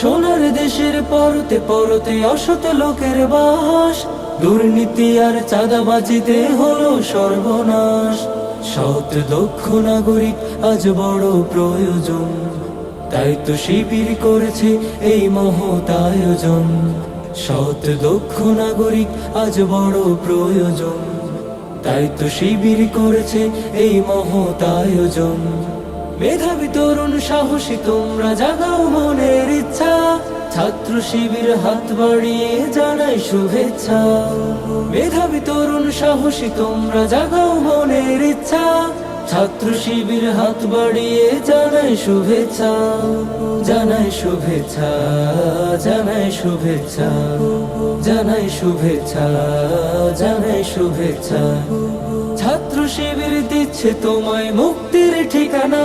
সোনার দেশের পরতে পরতে অসত লোকের বাস। দুর্নীতি আর চাঁদাবাজিতে হলো সর্বনাশ। সৎ, দক্ষ নাগরিক আজ বড় প্রয়োজন। তাই তো শিবির করেছে এই মহৎ আয়োজন। সৎ, দক্ষ নাগরিক আজ বড় প্রয়োজন। তাই তো শিবির করেছে এই মহৎ আয়োজন। মেধাবী তরুণ সাহসী, তোমরা জাগাও ইচ্ছা ছাত্র শিবির হাত বাড়িয়ে জানাই শুভেচ্ছা। মেধাবী তরুণ সাহসী, তোমরা জাগাও মনের ইচ্ছা। ছাত্র শিবির হাত বাড়িয়ে জানাই শুভেচ্ছা। জানাই শুভেচ্ছা জানাই শুভেচ্ছা জানাই শুভেচ্ছা জানাই শুভেচ্ছা। ছাত্র শিবির দিচ্ছে তোমায় মুক্তির ঠিকানা।